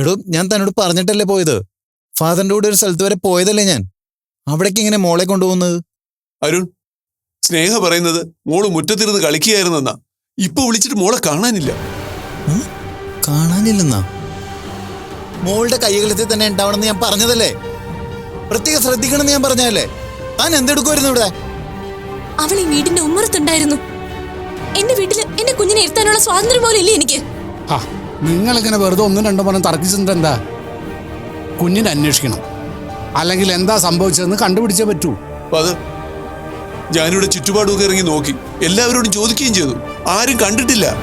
എടോ ഞാൻ തന്നോട് പറഞ്ഞിട്ടല്ലേ പോയത്? ഫാദറിന്റെ കൂടെ ഒരു സ്ഥലത്ത് വരെ പോയതല്ലേ ഞാൻ? അവിടേക്ക് ഇങ്ങനെ മോളെ കൊണ്ടുപോകുന്നത്? അരുൺ സ്നേഹ പറയുന്നത് മോൾ മുറ്റത്തിരുന്ന് കളിക്കുകയായിരുന്നെന്നാ. ഇപ്പൊ വിളിച്ചിട്ട് മോളെ കാണാനില്ല. കാണാനില്ലെന്നാ? മോളുടെ കൈകളിൽ തന്നെ ഉണ്ടാവണമെന്ന് ഞാൻ പറഞ്ഞതല്ലേ? പ്രത്യേകം ശ്രദ്ധിക്കണമെന്ന് ഞാൻ പറഞ്ഞതല്ലേ? താൻ എന്തെടുക്കുമായിരുന്നു ഇവിടെ? അവൾ ഈ വീടിന്റെ ഉമ്മറത്തുണ്ടായിരുന്നു. എന്റെ വീട്ടിൽ എന്റെ കുഞ്ഞിനെ ഇരുത്താനുള്ള സ്വാതന്ത്ര്യം പോലും ഇല്ലേ എനിക്ക്? ആ നിങ്ങളിങ്ങനെ വെറുതെ ഒന്നും രണ്ടും പറഞ്ഞ് തർക്കിച്ചിട്ടുണ്ട് എന്താ? കുഞ്ഞിനെ അന്വേഷിക്കണം. അല്ലെങ്കിൽ എന്താ സംഭവിച്ചതെന്ന് കണ്ടുപിടിച്ചേ പറ്റൂ. അത് ഞാനിവിടെ ചുറ്റുപാടുമൊക്കെ ഇറങ്ങി നോക്കി. എല്ലാവരോടും ചോദിക്കുകയും ചെയ്തു. ആരും കണ്ടിട്ടില്ല.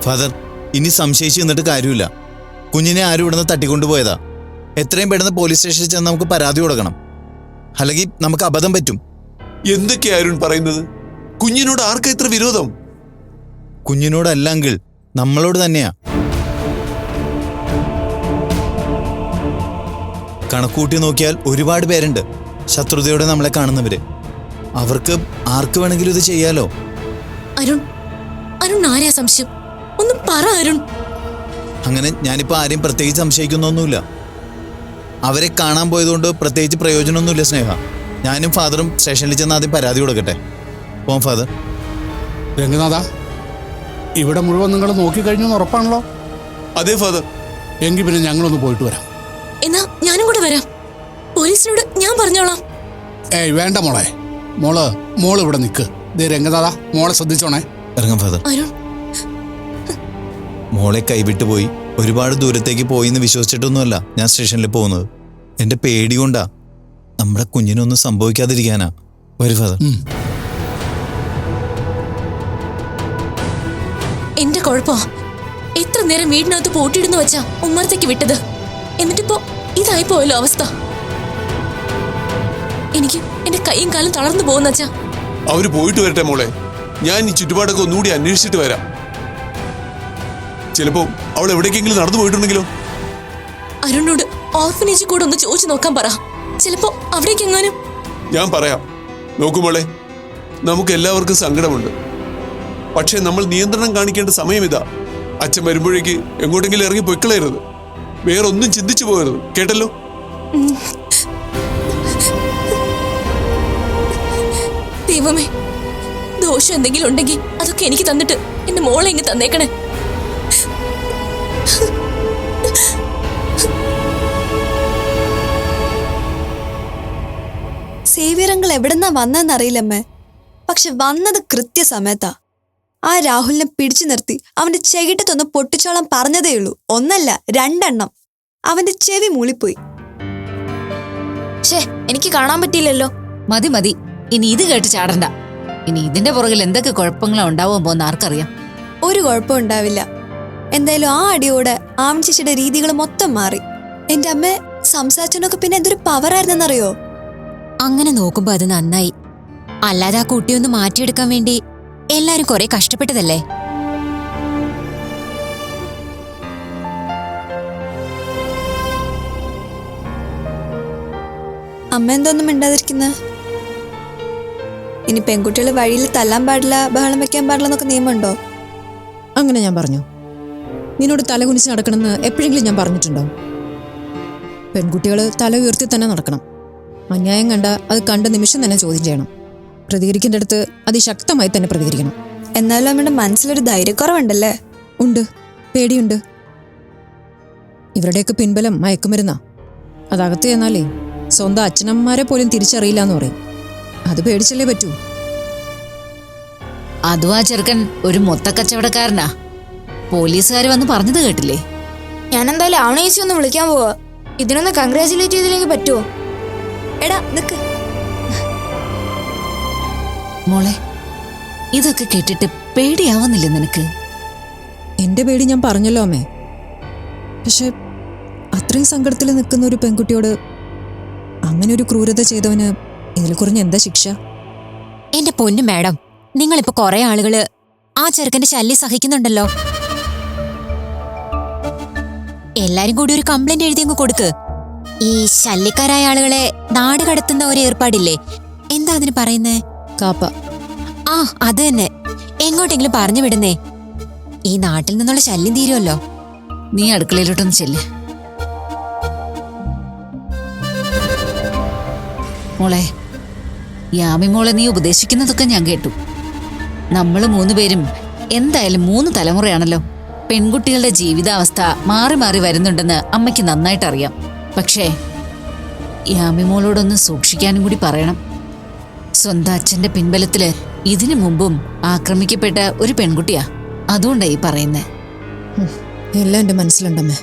ഫാദർ ഇനി സംശയിച്ചു നിന്നിട്ട് കാര്യമില്ല. കുഞ്ഞിനെ ആരും ഇവിടുന്ന് തട്ടിക്കൊണ്ടുപോയതാ. എത്രയും പെട്ടെന്ന് പോലീസ് സ്റ്റേഷനിൽ ചെന്ന് നമുക്ക് പരാതി കൊടുക്കണം. അല്ലെങ്കിൽ നമുക്ക് അബദ്ധം പറ്റും. എന്തൊക്കെയാ അരുൺ പറയുന്നത്? കുഞ്ഞിനോട് ആർക്കെത്ര വിരോധം? കുഞ്ഞിനോടല്ലെങ്കിൽ നമ്മളോട് തന്നെയാ. കണക്കൂട്ടി നോക്കിയാൽ ഒരുപാട് പേരുണ്ട്. ശത്രുതയോടെ നമ്മളെ കാണുന്നവര്. അവർക്ക് ആർക്ക് വേണമെങ്കിലും ഇത് ചെയ്യാലോ? അരുൺ അരുൺ ആരെയാ സംശയം? ഒന്ന് പറ അരുൺ. അങ്ങനെ ഞാനിപ്പോൾ ആരെയും പ്രത്യേകിച്ച് സംശയിക്കുന്നൊന്നുമില്ല. അവരെ കാണാൻ പോയതുകൊണ്ട് പ്രത്യേകിച്ച് പ്രയോജനമൊന്നുമില്ല സ്നേഹ. ഞാനും ഫാദറും സ്റ്റേഷനിൽ ചെന്ന് ആദ്യം പരാതി കൊടുക്കട്ടെ. പോം ഫാദർ. രംഗനാഥ ഇവിടെ മുഴുവൻ നിങ്ങൾ നോക്കിക്കഴിഞ്ഞെന്ന് ഉറപ്പാണല്ലോ? അതെ ഫാദർ. എങ്കിൽ പിന്നെ ഞങ്ങളൊന്ന് പോയിട്ട് വരാം. എന്നാ ഞാനും കൂടെ വരാം. പോലീസിനോട് ഞാൻ പറഞ്ഞോളാം. ഏയ് വേണ്ട മോളെ. മോൾ മോൾ ഇവിടെ നിൽക്ക് ദേ രംഗനാഥ മോളെ ശ്രദ്ധിച്ചോണേ. ഇറങ്ങാം ഫാദർ. അരുൺ. മോളെ കൈവിട്ട് പോയി. ഒരുപാട് ദൂരത്തേക്ക് പോയി എന്ന് വിശ്വസിച്ചിട്ടൊന്നുമല്ല ഞാൻ സ്റ്റേഷനിൽ പോകുന്നത്. എന്റെ പേടി കൊണ്ടാ. നമ്മുടെ കുഞ്ഞിനൊന്നും സംഭവിക്കാതിരിക്കാനാ. വരും ഫാദർ. എന്റെ കുഴപ്പോ. എത്ര നേരം വീടിനകത്ത് പൂട്ടിയിടുന്നു വെച്ചാ ഉമ്മർത്തേക്ക് വിട്ടത്? എന്നിട്ടിപ്പോ ഇതായി പോയല്ലോ അവസ്ഥ. എനിക്ക് എന്റെ കൈയും കാലും തളർന്നു പോകുന്ന അച്ഛാ. അവർ പോയിട്ട് വരട്ടെ മോളെ. ഞാൻ ഈ ചുറ്റുപാടൊക്കെ ഒന്നുകൂടി അന്വേഷിച്ചിട്ട് വരാം. ചിലപ്പോ അവൾ എവിടേക്കെങ്കിലും നടന്നു പോയിട്ടുണ്ടെങ്കിലോ? അരുണോട് ഓർഫനേജ് കൂടെ ഒന്ന് ചോദിച്ചു നോക്കാൻ പറ. ചിലപ്പോ അവിടേക്കെങ്ങാനും? ഞാൻ പറയാം. നോക്കൂ മോളെ നമുക്ക് എല്ലാവർക്കും സങ്കടമുണ്ട്. പക്ഷേ നമ്മൾ നിയന്ത്രണം കാണിക്കേണ്ട സമയം ഇതാ. അച്ഛൻ വരുമ്പോഴേക്ക് എങ്ങോട്ടെങ്കിലും ഇറങ്ങി പൊയ്ക്കളയരുത്. വേറൊന്നും ചിന്തിച്ചു പോകരുത്. കേട്ടല്ലോ? ദൈവമേ ദോഷം എന്തെങ്കിലും ഉണ്ടെങ്കിൽ അതൊക്കെ എനിക്ക് തന്നിട്ട് എന്റെ മോളെ ഇങ്ങ് തന്നേക്കണേ. സേവിയറങ്ങൾ എവിടെന്നാ വന്നതെന്നറിയില്ലമ്മേ. പക്ഷെ വന്നത് കൃത്യസമയത്താ. ആ രാഹുലിനെ പിടിച്ചു നിർത്തി അവന്റെ ചെകിട്ടത്തൊന്ന് പൊട്ടിച്ചോളം പറഞ്ഞതേയുള്ളൂ ഒന്നല്ല രണ്ടെണ്ണം. അവന്റെ ചെവി മൂളിപ്പോയി. ഷേ എനിക്ക് കാണാൻ പറ്റിയില്ലല്ലോ. മതി മതി. ഇനി ഇത് കേട്ട് ചാടണ്ട. ഇനി ഇതിന്റെ പുറകിൽ എന്തൊക്കെ കുഴപ്പങ്ങളോ ഉണ്ടാവാൻ പോകുന്ന ആർക്കറിയാം. ഒരു കുഴപ്പം ഉണ്ടാവില്ല. എന്തായാലും ആ അടിയോട് ആവൺ ചേച്ചിയുടെ രീതികൾ മൊത്തം മാറി. എന്റെ അമ്മ സംസാരിച്ചതിനൊക്കെ പിന്നെ എന്തൊരു പവറായിരുന്നെന്നറിയോ? അങ്ങനെ നോക്കുമ്പോ അത് നന്നായി. അല്ലാതെ ആ കുട്ടിയൊന്ന് മാറ്റിയെടുക്കാൻ വേണ്ടി എല്ലാരും കുറെ കഷ്ടപ്പെട്ടതല്ലേ? അമ്മ എന്തൊന്നും മിണ്ടാതിരിക്കുന്ന? ഇനി പെൺകുട്ടികൾ വഴിയിൽ തല്ലാൻ പാടില്ല ബഹളം വെക്കാൻ പാടില്ല എന്നൊക്കെ നിയമമുണ്ടോ? അങ്ങനെ ഞാൻ പറഞ്ഞു. നിന്നോട് തല കുനിച്ച് നടക്കണമെന്ന് എപ്പോഴെങ്കിലും ഞാൻ പറഞ്ഞിട്ടുണ്ടോ? പെൺകുട്ടികൾ തല ഉയർത്തി തന്നെ നടക്കണം. അന്യായം കണ്ട അത് കണ്ട നിമിഷം തന്നെ ചോദ്യം ചെയ്യണം. പ്രതികരിക്കേണ്ടടുത്ത് അതിശക്തമായി തന്നെ പ്രതികരിക്കണം. എന്നാലും അമ്മയുടെ മനസ്സിലൊരു ധൈര്യക്കുറവുണ്ടല്ലേ? ഉണ്ട്. പേടിയുണ്ട്. ഇവരുടെയൊക്കെ പിൻബലം മയക്കുമരുന്നാ. അതകത്ത് ചെന്നാലേ സ്വന്തം അച്ഛനമ്മമാരെ പോലും തിരിച്ചറിയില്ല എന്ന് പറയും. അത് പേടിച്ചല്ലേ പറ്റൂ? അതും ആ ചെറുക്കൻ ഒരു മൊത്തക്കച്ചവടക്കാരനാ. പോലീസുകാർ വന്ന് പറഞ്ഞത് കേട്ടില്ലേ? ഞാൻ എന്തായാലും ആവണ ഒന്ന് വിളിക്കാൻ പോവാ. ഇതിനൊന്ന് കൺഗ്രാചുലേറ്റ് ചെയ്തില്ലെങ്കിൽ പറ്റുമോ എടാ നിക്ക്. മോളെ ഇതൊക്കെ കേട്ടിട്ട് പേടിയാവുന്നില്ലേ നിനക്ക്? എന്റെ പേടി ഞാൻ പറഞ്ഞല്ലോ അമ്മേ. പക്ഷെ അത്രയും സങ്കടത്തിൽ നിൽക്കുന്ന ഒരു പെൺകുട്ടിയോട് അങ്ങനെ ഒരു ക്രൂരത ചെയ്തവന് ഇതിൽ കുറഞ്ഞ എന്താ ശിക്ഷ? എന്റെ പൊന്നു മാഡം നിങ്ങളിപ്പോ കുറെ ആളുകൾ ആ ചെറുക്കന്റെ ശല്യം സഹിക്കുന്നുണ്ടല്ലോ. എല്ലാരും കൂടി ഒരു കംപ്ലൈന്റ് എഴുതി അങ്ങ് കൊടുക്ക്. ഈ ശല്യക്കാരായ ആളുകളെ നാട് കടത്തുന്ന ഒരു ഏർപ്പാടില്ലേ? എന്താ അതിന് പറയുന്നേ? കാപ്പ. ആ അത് തന്നെ. എങ്ങോട്ടെങ്കിലും പറഞ്ഞു വിടുന്നേ. ഈ നാട്ടിൽ നിന്നുള്ള ശല്യം തീരുമല്ലോ നീ അടുക്കളയിലോട്ടൊന്ന് ചെല്ല്. മോളെ യാമി മോളെ നീ ഉപദേശിക്കുന്നതൊക്കെ ഞാൻ കേട്ടു. നമ്മൾ മൂന്നുപേരും എന്തായാലും മൂന്ന് തലമുറയാണല്ലോ. പെൺകുട്ടികളുടെ ജീവിതാവസ്ഥ മാറി മാറി വരുന്നുണ്ടെന്ന് അമ്മയ്ക്ക് നന്നായിട്ട് അറിയാം പക്ഷേ യാമി മോളോടൊന്ന് സൂക്ഷിക്കാനും കൂടി പറയണം. സ്വന്തം അച്ഛന്റെ പിൻബലത്തിൽ ഇതിനു മുമ്പും ആക്രമിക്കപ്പെട്ട ഒരു പെൺകുട്ടിയാ. അതുകൊണ്ടാ ഈ പറയുന്നേ. എല്ലാം എന്റെ മനസ്സിലുണ്ടമ്മേ.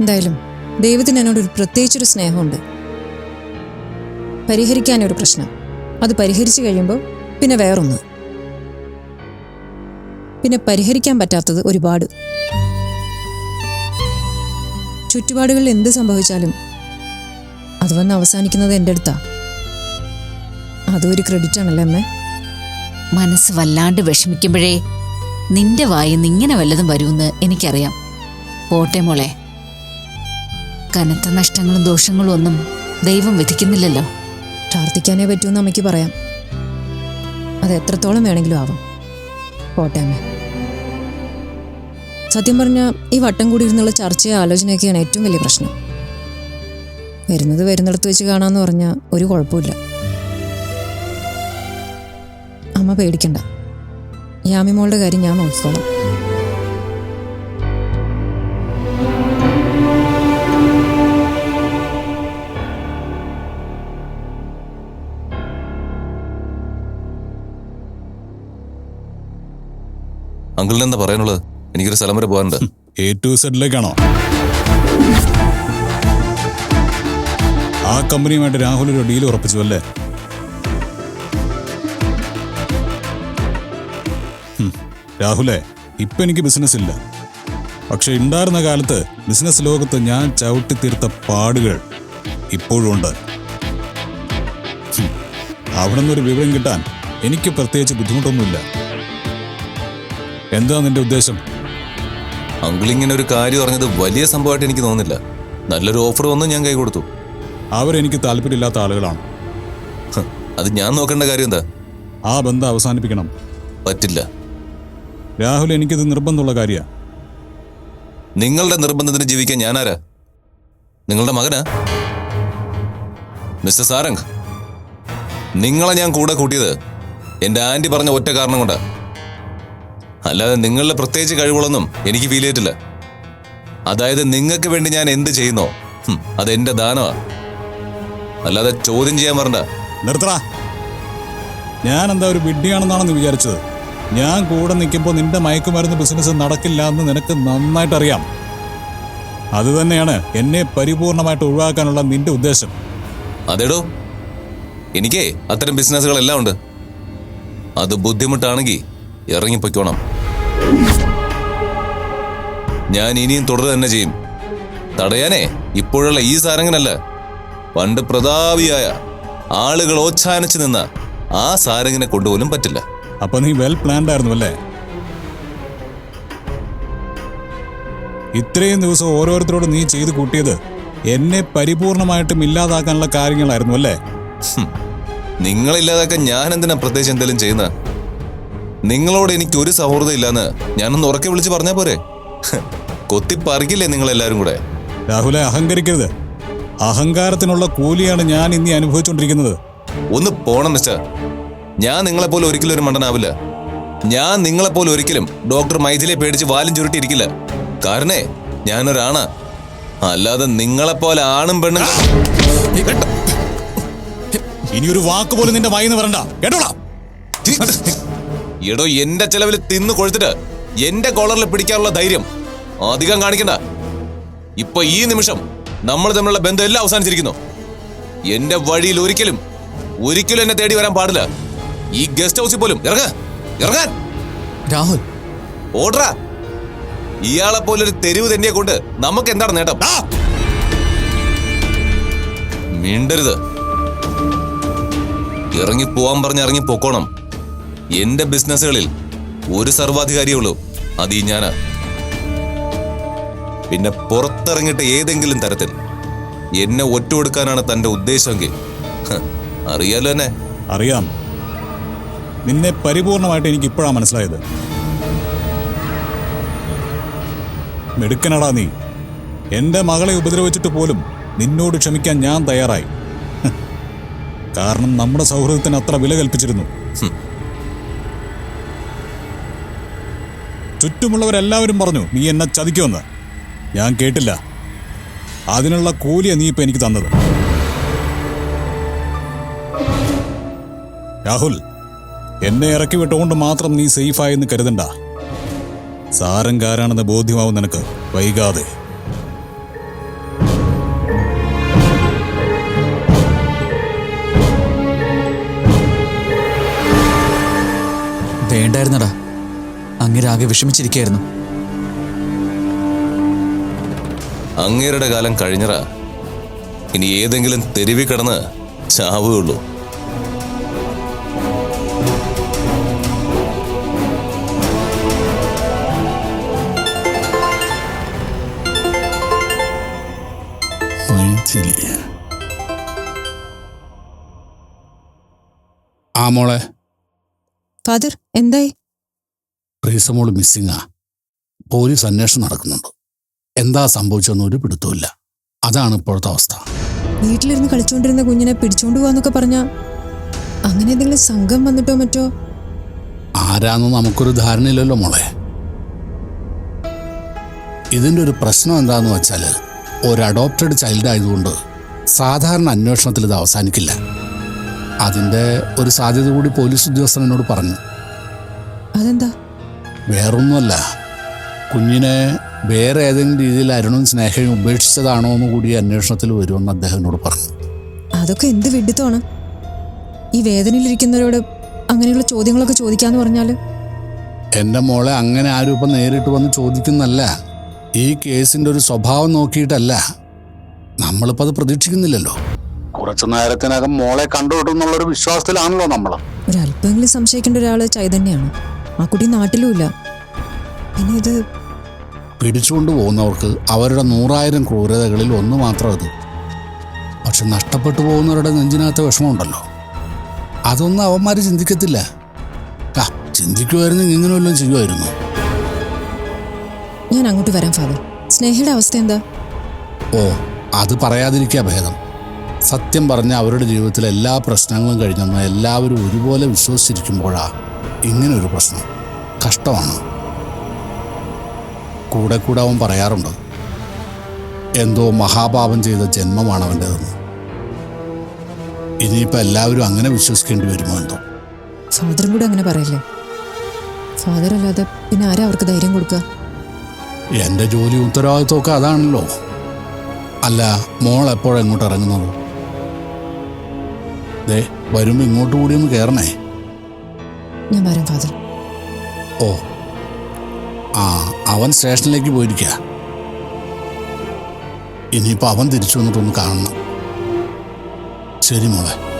എന്തായാലും ദൈവത്തിന് എന്നോട് ഒരു പ്രത്യേകിച്ചൊരു സ്നേഹമുണ്ട്. പരിഹരിക്കാനൊരു പ്രശ്നം. അത് പരിഹരിച്ചു കഴിയുമ്പോൾ പിന്നെ വേറൊന്ന്. പിന്നെ പരിഹരിക്കാൻ പറ്റാത്തത് ഒരുപാട്. ചുറ്റുപാടുകളിൽ എന്ത് സംഭവിച്ചാലും അത് വന്ന് അവസാനിക്കുന്നത് എന്റെ അടുത്താ. അതും ഒരു ക്രെഡിറ്റ് ആണല്ലേ അമ്മേ? മനസ്സ് വല്ലാണ്ട് വിഷമിക്കുമ്പോഴേ നിന്റെ വായിന്ന് ഇങ്ങനെ വല്ലതും വരുമെന്ന് എനിക്കറിയാം. പോട്ടെ മോളെ. കനത്ത നഷ്ടങ്ങളും ദോഷങ്ങളും ഒന്നും ദൈവം വിധിക്കുന്നില്ലല്ലോ. പ്രാർത്ഥിക്കാനേ പറ്റൂന്ന് അമ്മയ്ക്ക് പറയാം. അത് എത്രത്തോളം വേണമെങ്കിലും ആവാം. പോട്ടെ അമ്മേ. സത്യം പറഞ്ഞാൽ ഈ വട്ടം കൂടി ഇരുന്നുള്ള ചർച്ചയും ആലോചനയൊക്കെയാണ് ഏറ്റവും വലിയ പ്രശ്നം. വരുന്നത് വരുന്നിടത്ത് വെച്ച് കാണാമെന്ന് പറഞ്ഞാൽ ഒരു കുഴപ്പമില്ല അമ്മ പേടിക്കണ്ട. യാമിമോളുടെ കാര്യം ഞാൻ നോക്കിക്കോളാം. അങ്കിളിന് എന്താ പറയാനുള്ളത്? എനിക്കൊരു സ്ഥലം വരെ പോകാനുണ്ട്. എ ടു സെഡിലേക്കാണോ? ആ കമ്പനിയുമായിട്ട് രാഹുൽ ഒരു ഡീൽ ഉറപ്പിച്ചു അല്ലേ? രാഹുലേ ഇപ്പൊ എനിക്ക് ബിസിനസ് ഇല്ല. പക്ഷെ ഉണ്ടായിരുന്ന കാലത്ത് ബിസിനസ് ലോകത്ത് ഞാൻ ചവിട്ടി തീർത്ത പാടുകൾ ഇപ്പോഴും ഉണ്ട്. അവിടെ നിന്നൊരു വിവരം കിട്ടാൻ എനിക്ക് പ്രത്യേകിച്ച് ബുദ്ധിമുട്ടൊന്നുമില്ല. എന്താ നിന്റെ ഉദ്ദേശം? അങ്കിൾ ഇങ്ങനെ ഒരു കാര്യം പറഞ്ഞത് വലിയ സംഭവമായിട്ട് എനിക്ക് തോന്നുന്നില്ല. നല്ലൊരു ഓഫർ വന്ന് ഞാൻ കൈ കൊടുത്തു അവരെനിക്ക് താല്പര്യമില്ലാത്ത ആളുകളാണ്. അത് ഞാൻ നോക്കേണ്ട കാര്യം എന്താ? ആ ബന്ധം അവസാനിപ്പിക്കണം. പറ്റില്ല. രാഹുൽ എനിക്കിത് നിർബന്ധമുള്ള കാര്യമാണ് നിങ്ങളുടെ നിർബന്ധത്തിന് ജീവിക്കാൻ ഞാനാരാ? നിങ്ങളുടെ മകനാ? മിസ്റ്റർ സാരംഗ് നിങ്ങളെ ഞാൻ കൂടെ കൂട്ടിയത് എന്റെ ആന്റി പറഞ്ഞ ഒറ്റ കാരണം കൊണ്ടാ. അല്ലാതെ നിങ്ങളുടെ പ്രത്യേകിച്ച് കഴിവുകളൊന്നും എനിക്ക് ഫീൽ ചെയ്തിട്ടില്ല. അതായത് നിങ്ങൾക്ക് വേണ്ടി ഞാൻ എന്ത് ചെയ്യുന്നോ അതെന്റെ ദാനമാ അല്ലാതെ ചോദ്യം ചെയ്യാൻ പറഞ്ഞ നിർത്തടാ. ഞാൻ എന്താ ഒരു വിഡ്ഢിയാണെന്നാണെന്ന് വിചാരിച്ചത്? ഞാൻ കൂടെ നിൽക്കുമ്പോൾ നിന്റെ മയക്കുമരുന്ന് ബിസിനസ് നടക്കില്ല എന്ന് നിനക്ക് നന്നായിട്ട് അറിയാം അത് തന്നെയാണ് എന്നെ പരിപൂർണമായിട്ട് ഒഴിവാക്കാനുള്ള നിന്റെ ഉദ്ദേശം. അതേടോ എനിക്കേ അത്തരം ബിസിനസ്സുകളെല്ലാം ഉണ്ട്. അത് ബുദ്ധിമുട്ടാണെങ്കിൽ ഇറങ്ങിപ്പോയിക്കോണം. ഞാൻ ഇനിയും തുടരുക തന്നെ ചെയ്യും. തടയാനേ ഇപ്പോഴുള്ള ഈ സാരംഗനല്ല. പണ്ട് പ്രതാപിയായ ആളുകൾ ഓച്ഛാനിച്ചു നിന്ന ആ സാരംഗനെ കൊണ്ടുപോലും പറ്റില്ല. അപ്പൊ നീ വെൽ പ്ലാൻഡ് ആയിരുന്നു അല്ലേ? ഇത്രയും ദിവസം ഓരോരുത്തരോട് നീ ചെയ്തു കൂട്ടിയത് എന്നെ പരിപൂർണമായിട്ടും ഇല്ലാതാക്കാനുള്ള കാര്യങ്ങളായിരുന്നു അല്ലേ? നിങ്ങളില്ലാതാക്കാൻ നിങ്ങളില്ലാതൊക്കെ ഞാൻ എന്തിനാ പ്രത്യേകിച്ച് എന്തെങ്കിലും ചെയ്യുന്ന? നിങ്ങളോട് എനിക്ക് ഒരു സൗഹൃദം ഇല്ലാന്ന് ഞാനൊന്ന് ഉറക്കെ വിളിച്ച് പറഞ്ഞാ പോരെ. ഹ്. നിങ്ങൾ നിങ്ങളെല്ലാരും കൂടെ? രാഹുലെ അഹങ്കരിക്കരുത്. അഹങ്കാരത്തിനുള്ള കൂലിയാണ് ഞാൻ ഇനി അനുഭവിച്ചുകൊണ്ടിരിക്കുന്നത് ഒന്ന് പോണം മിസ്റ്റർ. ഞാൻ നിങ്ങളെപ്പോലെ ഒരിക്കലും ഒരു മണ്ടനാവില്ല. ഞാൻ നിങ്ങളെപ്പോലെ ഒരിക്കലും ഡോക്ടർ മൈഥിലെ പേടിച്ച് വാലും ചുരുട്ടിയിരിക്കില്ല. കാരണേ ഞാനൊരാണാ. അല്ലാതെ നിങ്ങളെപ്പോലെ ആണും പെണ്ണും ഇനി ഒരു വാക്ക് പോലും നിന്റെ വായിന്ന് വരണ്ട. കേട്ടോളാ എടോ എന്റെ ചെലവിൽ തിന്നു കൊഴുത്തിട്ട് എന്റെ കോളറിൽ പിടിക്കാനുള്ള ധൈര്യം അധികം കാണിക്കണ്ട. ഇപ്പൊ ഈ നിമിഷം നമ്മൾ തമ്മിലുള്ള ബന്ധം എല്ലാം അവസാനിച്ചിരിക്കുന്നു. എന്റെ വഴിയിൽ ഒരിക്കലും ഒരിക്കലും എന്നെ തേടി വരാൻ പാടില്ല. ഈ ഗസ്റ്റ് ഹൗസിൽ പോലും. ഇറങ്ങ. ഇറങ്ങാൻ. രാഹുൽ. ഓടറാ. ഇയാളെ പോലൊരു തെരുവ് തന്നെയെ കൊണ്ട് നമുക്ക് എന്താണ് നേട്ടം! മിണ്ടരുത്. ഇറങ്ങി പോവാൻ പറഞ്ഞ് ഇറങ്ങി പൊക്കോണം. എന്റെ ബിസിനസ്സുകളിൽ ഒരു സർവാധികാരിയേ ഉള്ളൂ. അത് ഈ ഞാനാ. പിന്നെ പുറത്തിറങ്ങിയിട്ട് ഏതെങ്കിലും തരത്തിൽ എന്നെ ഒറ്റ കൊടുക്കാനാണ് തന്റെ ഉദ്ദേശമെങ്കിൽ. അറിയാലോ എന്നെ? അറിയാം. നിന്നെ പരിപൂർണമായിട്ട് എനിക്ക് ഇപ്പോഴാണ് മനസ്സിലായത്. മെടുക്കനടാ നീ. എന്റെ മകളെ ഉപദ്രവിച്ചിട്ട് പോലും നിന്നോട് ക്ഷമിക്കാൻ ഞാൻ തയ്യാറായി. കാരണം നമ്മുടെ സൗഹൃദത്തിന് അത്ര വില കൽപ്പിച്ചിരുന്നു. ചുറ്റുമുള്ളവരെല്ലാവരും പറഞ്ഞു നീ എന്നെ ചതിക്കുമെന്ന്. ഞാൻ കേട്ടില്ല. അതിനുള്ള കൂലിയ നീ ഇപ്പൊ എനിക്ക് തന്നത്. രാഹുൽ എന്നെ ഇറക്കി വിട്ടുകൊണ്ട് മാത്രം നീ സേഫായെന്ന് കരുതണ്ട. സാരംകാരാണെന്ന് ബോധ്യമാവും നിനക്ക്. വൈകാതെ. വേണ്ടായിരുന്നടാ. അങ്ങേരാകെ വിഷമിച്ചിരിക്കായിരുന്നു. അങ്ങേരുടെ കാലം കഴിഞ്ഞറ. ഇനി ഏതെങ്കിലും തെരുവി കിടന്ന് ചാവുകയുള്ളൂ. ആ മോളെ. ഫാദർ എന്തായി? റീസമോൾ മിസ്സിങ്ങാ പോലീസ് അന്വേഷണം നടക്കുന്നുണ്ട്. എന്താ സംഭവിച്ചെന്ന് ഒരു പിടുത്തമില്ല അതാണ് ഇപ്പോഴത്തെ അവസ്ഥ. വീട്ടിലിരുന്ന് കളിച്ചുകൊണ്ടിരുന്ന കുഞ്ഞിനെ പിടിച്ചോണ്ട് പോവാന്നൊക്കെ പറഞ്ഞ അങ്ങനെ എന്തെങ്കിലും സംഘം വന്നിട്ടോ മറ്റോ? ആരാന്ന് നമുക്കൊരു ധാരണയില്ലല്ലോ മോളെ. ഇതിന്റെ ഒരു പ്രശ്നം എന്താന്ന് വെച്ചാൽ ഒരു അഡോപ്റ്റഡ് ചൈൽഡ് ആയതുകൊണ്ട് സാധാരണ അന്വേഷണത്തിൽ ഇത് അവസാനിക്കില്ല. അതിന്റെ ഒരു സാധ്യത കൂടി പോലീസ് ഉദ്യോഗസ്ഥൻ എന്നോട് പറഞ്ഞു. അതെന്താ? വേറൊന്നുമല്ല. കുഞ്ഞിനെ വേറെ ഏതെങ്കിലും രീതിയിൽ അരുണും സ്നേഹയും ഉപേക്ഷിച്ചതാണോ എന്ന് കൂടി അന്വേഷണത്തിൽ വരുമെന്ന് അദ്ദേഹം എന്നോട് പറഞ്ഞു. അതൊക്കെ എന്ത് വിഡിത്തോണം ഈ വേദനയിലിരിക്കുന്നവരോട് അങ്ങനെയുള്ള ചോദ്യങ്ങളൊക്കെ ചോദിക്കാന്ന് പറഞ്ഞാൽ എന്റെ മോളെ അങ്ങനെ ആരും ഇപ്പം നേരിട്ട് വന്ന് ചോദിക്കുന്നല്ല ഈ കേസിന്റെ ഒരു സ്വഭാവം നോക്കിയിട്ടല്ല. നമ്മളിപ്പോൾ അത് പ്രതീക്ഷിക്കുന്നില്ലല്ലോ. കുറച്ചു നേരത്തിനകം മോളെ കണ്ടുകിട്ടുന്നുള്ളൊരു വിശ്വാസത്തിലാണല്ലോ നമ്മൾ ഒരല്പമെങ്കിലും സംശയിക്കേണ്ട ഒരാൾ ചൈതന്യാണ്. ആ കുട്ടി നാട്ടിലുമില്ല. പിന്നെ ഇത് പിടിച്ചുകൊണ്ട് പോകുന്നവർക്ക് അവരുടെ നൂറായിരം ക്രൂരതകളിൽ ഒന്ന് മാത്രം അത്. പക്ഷെ നഷ്ടപ്പെട്ടു പോകുന്നവരുടെ നെഞ്ചിനകത്ത് വിഷമമുണ്ടല്ലോ. അതൊന്നും അവന്മാർ ചിന്തിക്കത്തില്ല. ആ ചിന്തിക്കുമായിരുന്നെങ്കിൽ ഇങ്ങനെ വല്ലതും ചെയ്യുമായിരുന്നു ഞാൻ അങ്ങോട്ട് വരാം ഫാദർ. സ്നേഹയുടെ അവസ്ഥ എന്താ? ഓ അത് പറയാതിരിക്കാ ഭേദം. സത്യം പറഞ്ഞ അവരുടെ ജീവിതത്തിലെ എല്ലാ പ്രശ്നങ്ങളും കഴിഞ്ഞെന്ന് എല്ലാവരും ഒരുപോലെ വിശ്വസിച്ചിരിക്കുമ്പോഴാ ഇങ്ങനെ ഒരു പ്രശ്നം. കഷ്ടമാണ്. കൂടെ കൂടെ അവൻ പറയാറുണ്ട് എന്തോ മഹാപാപം ചെയ്ത ജന്മമാണ് അവന്റെതെന്ന്. ഇനിയിപ്പോൾ എല്ലാവരും അങ്ങനെ വിശ്വസിക്കേണ്ടി വരുമോ എന്തോ? ഫാദറും കൂടെ അങ്ങനെ പറയല്ലേ? ഫാദർ അല്ലാതെ പിന്നെ ആരാ അവർക്ക് ധൈര്യം കൊടുക്കുക? എന്റെ ജോലി ഉത്തരവാദിത്വമൊക്കെ അതാണല്ലോ. അല്ല മോൾ എപ്പോഴെങ്ങോട്ട് ഇറങ്ങുന്നത്? ദേ വരുമ്പോൾ ഇങ്ങോട്ട് കൂടി ഒന്ന് കേറണേ. ഞാൻ വരാം ഫാദർ. ഓ. ആ അവൻ സ്റ്റേഷനിലേക്ക് പോയിരിക്കുക ഇനിയിപ്പോൾ അവൻ തിരിച്ചു വന്നിട്ടൊന്ന് കാണണം. ശരി മോളെ.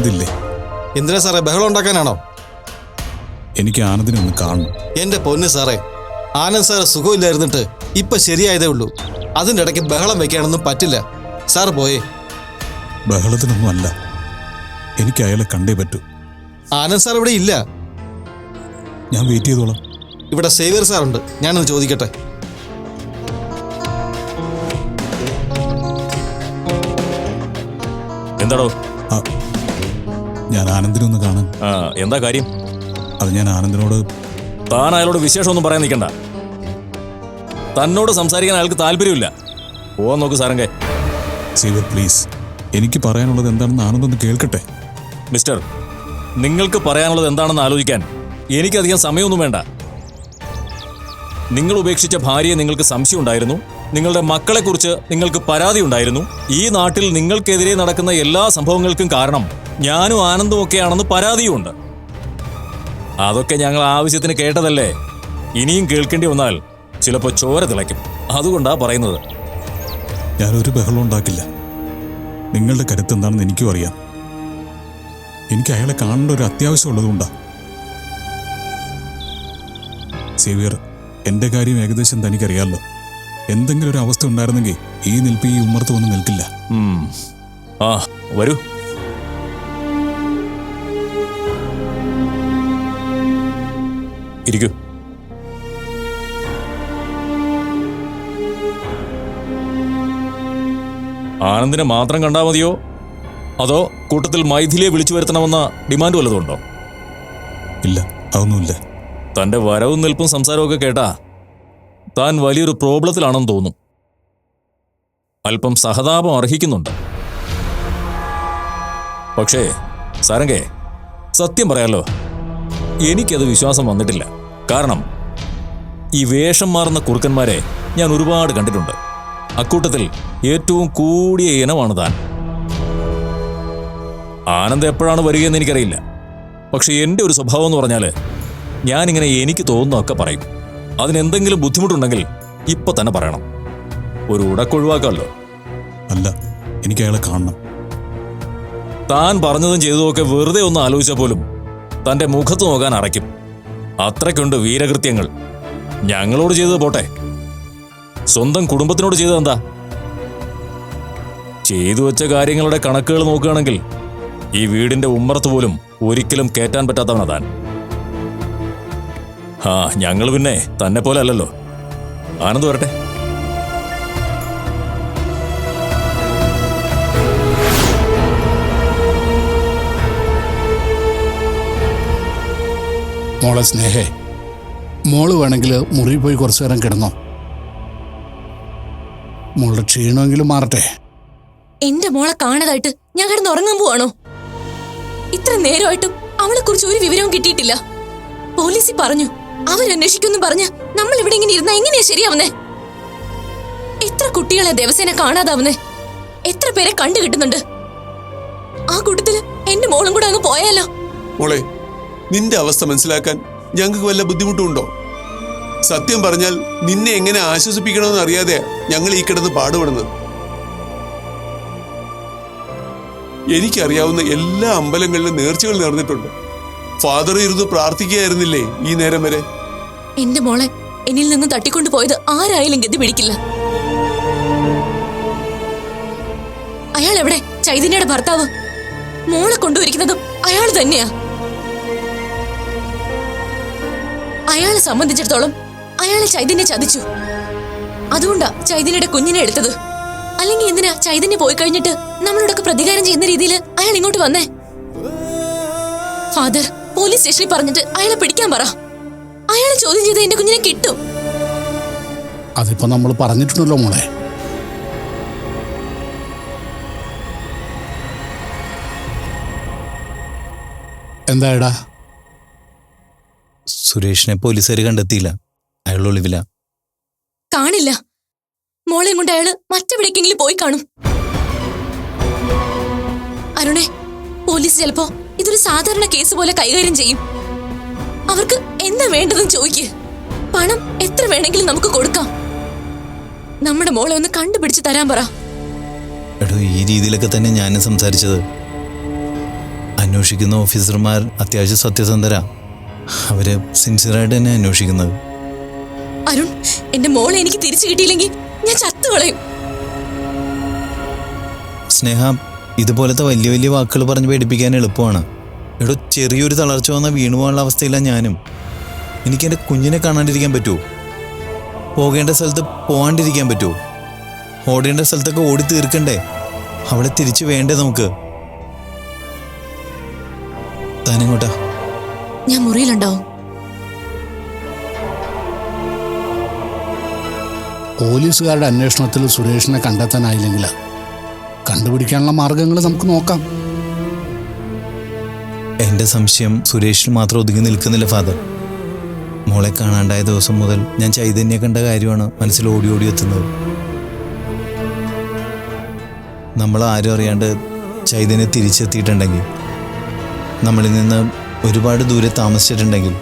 ആനന്ദില്ലേ എന്തിനാ സാറേ? ബഹളം ഉണ്ടാക്കാനാണോ? എനിക്ക് ആനന്ദിനെ ഒന്ന് കാണണം. എന്റെ പൊന്ന് സാറേ ആനന്ദ് സാറ് സുഖമില്ലായിരുന്നിട്ട് ഇപ്പൊ ശരിയായതേ ഉള്ളൂ. അതിന്റെ ഇടയ്ക്ക് ബഹളം വെക്കാനൊന്നും പറ്റില്ല. സാർ പോയേ. ബഹളത്തിനൊന്നും അല്ല എനിക്ക് അയാളെ കണ്ടേ പറ്റൂ. ആനന്ദ് സാർ ഇവിടെ ഇല്ല. ഞാൻ വെയിറ്റ് ചെയ്തോളാം. ഇവിടെ സേവിയർ സാറുണ്ട്. ഞാനൊന്ന് ചോദിക്കട്ടെ? എന്താടോ? ആ, ഞാൻ ആനന്ദിനെ ഒന്ന് കാണാൻ. ആ എന്താ കാര്യം? അത് ഞാൻ ആനന്ദിനോട് താൻ അയാളോട് വിശേഷമൊന്നും പറയാൻ നിൽക്കണ്ട. തന്നോട് സംസാരിക്കാൻ അയാൾക്ക് താല്പര്യമില്ല. പോവാൻ നോക്ക് സാരംഗെ സേവർ പ്ലീസ്. എനിക്ക് പറയാനുള്ളത് എന്താണെന്ന് ആനന്ദൊന്ന് കേൾക്കട്ടെ. മിസ്റ്റർ നിങ്ങൾക്ക് പറയാനുള്ളത് എന്താണെന്ന് ആലോചിക്കാൻ എനിക്കധികം സമയമൊന്നും വേണ്ട. നിങ്ങൾ ഉപേക്ഷിച്ച ഭാര്യയെ നിങ്ങൾക്ക് സംശയം ഉണ്ടായിരുന്നു നിങ്ങളുടെ മക്കളെക്കുറിച്ച് നിങ്ങൾക്ക് പരാതി ഉണ്ടായിരുന്നു ഈ നാട്ടിൽ നിങ്ങൾക്കെതിരെ നടക്കുന്ന എല്ലാ സംഭവങ്ങൾക്കും കാരണം ഞാനും ആനന്ദും ഒക്കെയാണെന്ന് പരാതിയുമുണ്ട്. അതൊക്കെ ഞങ്ങൾ ആവശ്യത്തിന് കേട്ടതല്ലേ? ഇനിയും കേൾക്കേണ്ടി വന്നാൽ ചിലപ്പോൾ ചോര തിളയ്ക്കും. അതുകൊണ്ടാ പറയുന്നത്. ഞാനൊരു ബഹളം ഉണ്ടാക്കില്ല. നിങ്ങളുടെ കരുത്ത് എന്താണെന്ന് എനിക്കും അറിയാം. എനിക്ക് അയാളെ കാണേണ്ട ഒരു അത്യാവശ്യം ഉള്ളതുകൊണ്ടാ. സേവിയർ എന്റെ കാര്യം ഏകദേശം തനിക്കറിയാമല്ലോ എന്തെങ്കിലും ഒരു അവസ്ഥ ഉണ്ടായിരുന്നെങ്കിൽ ഈ നിൽപ്പ് ഈ ഉമ്മർത്ത് വന്ന് നിൽക്കില്ല. ആ വരൂ. ഇരിക്കൂ. ആനന്ദിനെ മാത്രം കണ്ടാൽ മതിയോ? അതോ കൂട്ടത്തിൽ മൈഥിലിയെ വിളിച്ചു വരുത്തണമെന്ന ഡിമാൻഡ് വല്ലതും ഉണ്ടോ ഇല്ല അതൊന്നുമില്ല. തന്റെ വരവും നിൽപ്പും സംസാരമൊക്കെ കേട്ടാ താൻ വലിയൊരു പ്രോബ്ലത്തിലാണെന്ന് തോന്നും. അല്പം സഹതാപം അർഹിക്കുന്നുണ്ട്. പക്ഷേ സാരംഗേ സത്യം പറയാലോ എനിക്കത് വിശ്വാസം വന്നിട്ടില്ല. കാരണം ഈ വേഷം മാറുന്ന കുറുക്കന്മാരെ ഞാൻ ഒരുപാട് കണ്ടിട്ടുണ്ട്. അക്കൂട്ടത്തിൽ ഏറ്റവും കൂടിയ ഇനമാണ് താൻ. ആനന്ദ് എപ്പോഴാണ് വരികയെന്ന് എനിക്കറിയില്ല. പക്ഷെ എന്റെ ഒരു സ്വഭാവം എന്ന് പറഞ്ഞാൽ ഞാനിങ്ങനെ എനിക്ക് തോന്നുന്നതൊക്കെ പറയും. അതിനെന്തെങ്കിലും ബുദ്ധിമുട്ടുണ്ടെങ്കിൽ ഇപ്പൊ തന്നെ പറയണം. ഒരു ഉടക്കൊഴിവാക്കാമല്ലോ അല്ല എനിക്ക് അയാളെ കാണണം. താൻ പറഞ്ഞതും ചെയ്തതുമൊക്കെ വെറുതെ ഒന്ന് ആലോചിച്ചാൽ പോലും തന്റെ മുഖത്ത് നോക്കാൻ അറയ്ക്കും അത്രയ്ക്കുണ്ട് വീരകൃത്യങ്ങൾ. ഞങ്ങളോട് ചെയ്തത് പോട്ടെ. സ്വന്തം കുടുംബത്തിനോട് ചെയ്തത് എന്താ ചെയ്തു വെച്ച കാര്യങ്ങളുടെ കണക്കുകൾ നോക്കുകയാണെങ്കിൽ ഈ വീടിന്റെ ഉമ്മറത്ത് പോലും ഒരിക്കലും കയറ്റാൻ പറ്റാത്തവനാ താൻ. ആ ഞങ്ങൾ പിന്നെ തന്നെ പോലെ അല്ലല്ലോ. ആനന്ദ് വരട്ടെ. മോളെ സ്നേഹേ മോൾ വേണമെങ്കിൽ മുറി പോയി കുറച്ചു നേരം കിടന്നോ. മോളുടെ ക്ഷീണമെങ്കിലും മാറട്ടെ. എന്റെ മോളെ കാണാതായിട്ട് ഞാൻ കിടന്ന് ഉറങ്ങാൻ പോവാണോ? ഇത്ര നേരമായിട്ടും അവളെ കുറിച്ച് ഒരു വിവരവും കിട്ടിയിട്ടില്ല. പോലീസിൽ പറഞ്ഞു അവരന്വേഷിക്കുന്നു പറഞ്ഞ് നമ്മൾ ഇവിടെ ഇങ്ങനെ ഇരുന്നാ എങ്ങനെയാ ശരിയാവുന്നേ? എത്ര കുട്ടികളെ ദിവസേന കാണാതാവുന്നേ? എത്ര പേരെ കണ്ടു കിട്ടുന്നുണ്ട് ആ കൂട്ടത്തിൽ എന്റെ മോളും കൂടെ അങ്ങ് പോയാലോ? മോളെ നിന്റെ അവസ്ഥ മനസ്സിലാക്കാൻ ഞങ്ങൾക്ക് വല്ല ബുദ്ധിമുട്ടുണ്ടോ? സത്യം പറഞ്ഞാൽ നിന്നെ എങ്ങനെ ആശ്വസിപ്പിക്കണമെന്ന് അറിയാതെ ഞങ്ങൾ ഈ കിടന്ന് പാടുപെടുന്നത്. എനിക്കറിയാവുന്ന എല്ലാ അമ്പലങ്ങളിലും നേർച്ചകൾ നേർന്നിട്ടുണ്ട് ഫാദർ ഇരുന്ന് പ്രാർത്ഥിക്കുകയായിരുന്നില്ലേ ഈ നേരം വരെ? എന്റെ മോളെ എന്നിൽ നിന്ന് തട്ടിക്കൊണ്ടു പോയത് ആരായാലും ഗതി പിടിക്കില്ല. അയാൾ എവിടെ? ചൈതന്യയുടെ ഭർത്താവ്? മോളെ കൊണ്ടുവരിക്കുന്നതും അയാൾ തന്നെയാ. അയാളെ സംബന്ധിച്ചിടത്തോളം അയാളെ ചൈതന്യ ചതിച്ചു. അതുകൊണ്ടാ ചൈതന്യയുടെ കുഞ്ഞിനെ എടുത്തത്. അല്ലെങ്കിൽ എന്തിനാ ചൈതന്യ പോയി കഴിഞ്ഞിട്ട് നമ്മളോടൊക്കെ പ്രതികാരം ചെയ്യുന്ന രീതിയിൽ അയാൾ ഇങ്ങോട്ട് വന്നേ? ഫാദർ പോലീസ് സ്റ്റേഷനിൽ പറഞ്ഞിട്ട് അയാളെ പിടിക്കാൻ പറ. അയാളെ ചോദ്യം ചെയ്ത് എന്റെ കുഞ്ഞിനെ കിട്ടും. അതിപ്പോ നമ്മൾ പറഞ്ഞിട്ടുണ്ടല്ലോ മോളെ. എന്തായടാ സുരേഷിനെ പോലീസുകാർ കണ്ടെത്തിയില്ല. അയാൾ ഒളിവില. കാണില്ല. മോളെയും കൊണ്ട് അയാൾ മറ്റെവിടേക്കെങ്കിലും പോയി കാണും. അരുണേ പോലീസ് ചിലപ്പോ ഇതൊരു സാധാരണ കേസ് പോലെ കൈകാര്യം ചെയ്യും. അവർക്ക് എന്താ വേണ്ടതെന്ന് ചോദിക്ക്. പണം എത്ര വേണമെങ്കിലും നമുക്ക് കൊടുക്കാം. നമ്മുടെ മോളെ ഒന്ന് കണ്ടുപിടിച്ച് തരാൻ പറ. എടോ ഈ രീതിയിലൊക്കെ തന്നെ ഞാനും സംസാരിച്ചത്. അന്വേഷിക്കുന്ന ഓഫീസർമാർ അത്യാവശ്യം സത്യസന്ധരാ. അവർ സിൻസിയറായിട്ട് തന്നെ അന്വേഷിക്കുന്നത്. അരുൺ എന്റെ മോളെ എനിക്ക് തിരിച്ചു കിട്ടിയില്ലെങ്കിൽ ഞാൻ ചത്തുകളയും സ്നേഹ ഇതുപോലത്തെ വലിയ വലിയ വാക്കുകൾ പറഞ്ഞ് പേടിപ്പിക്കാൻ എളുപ്പമാണ്. എടോ ചെറിയൊരു തളർച്ച വന്ന വീണു പോകാനുള്ള അവസ്ഥയില്ല ഞാനും. എനിക്ക് എന്റെ കുഞ്ഞിനെ കാണാണ്ടിരിക്കാൻ പറ്റുമോ പോകേണ്ട സ്ഥലത്ത് പോകാണ്ടിരിക്കാൻ പറ്റുമോ ഓടേണ്ട സ്ഥലത്തൊക്കെ ഓടി തീർക്കണ്ടേ? അവളെ തിരിച്ചു വേണ്ടേ നമുക്ക്? താനെങ്ങോട്ടാ? ഞാൻ മുറിയിലുണ്ടാവും പോലീസുകാരുടെ അന്വേഷണത്തിൽ സുരേഷിനെ കണ്ടെത്താനായില്ലെങ്കിൽ കണ്ടുപിടിക്കാനുള്ള മാർഗങ്ങൾ നമുക്ക് നോക്കാം. എന്റെ സംശയം സുരേഷിൽ മാത്രം ഒതുങ്ങി നിൽക്കുന്നില്ല ഫാദർ. മോളെ കാണാണ്ടായ ദിവസം മുതൽ ഞാൻ ചൈതന്യ കണ്ട കാര്യമാണ് മനസ്സിൽ ഓടി ഓടി എത്തുന്നത്. നമ്മൾ ആരും അറിയാണ്ട് ചൈതന്യ തിരിച്ചെത്തിയിട്ടുണ്ടെങ്കിൽ നമ്മളിൽ നിന്ന് ഒരുപാട് ദൂരെ താമസിച്ചിട്ടുണ്ടെങ്കിൽ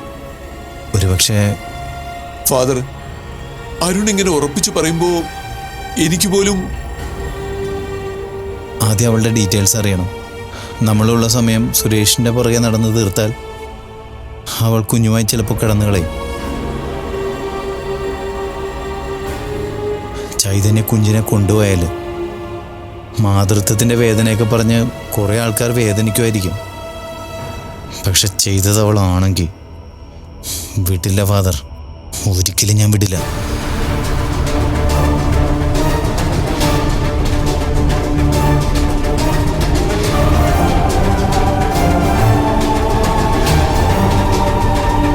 ഒരുപക്ഷെ ഫാദർ അരുൺ ഇങ്ങനെ ഉറപ്പിച്ചു പറയുമ്പോൾ എനിക്ക് പോലും ആദ്യം അവളുടെ ഡീറ്റെയിൽസ് അറിയണം. നമ്മളുള്ള സമയം സുരേഷിന്റെ പുറകെ നടന്ന് തീർത്താൽ അവൾ കുഞ്ഞുമായി ചിലപ്പോൾ കിടന്നു കളയും. ചൈതന്യ കുഞ്ഞിനെ കൊണ്ടുപോയാൽ മാതൃത്വത്തിന്റെ വേദനയൊക്കെ പറഞ്ഞ് കുറേ ആൾക്കാർ വേദനിക്കുമായിരിക്കും. പക്ഷെ ചെയ്തത് അവളാണെങ്കിൽ വിടില്ല ഫാദർ. ഒരിക്കലും ഞാൻ വിടില്ല.